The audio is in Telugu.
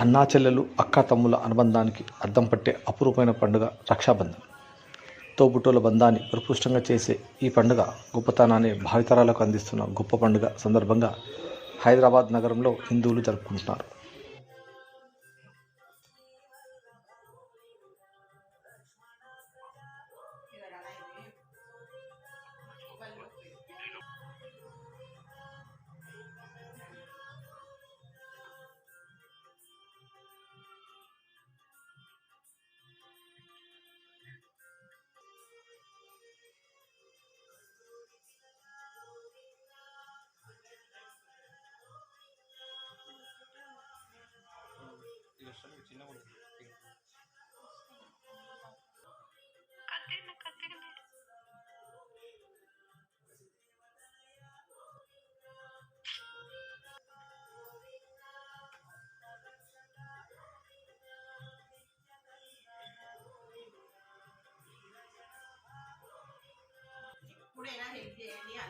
అన్నా చెల్లెలు అక్కా తమ్ముల అనుబంధానికి అద్దం పట్టే అపురూపమైన పండుగ రక్షాబంధన్. తోబుటోల బంధాన్ని ప్రపుష్టంగా చేసే ఈ పండుగ గొప్పతనాన్ని భావితరాలకు అందిస్తున్న గొప్ప పండుగ సందర్భంగా హైదరాబాద్ నగరంలో హిందువులు జరుపుకుంటున్నారు. 不，那天你你好。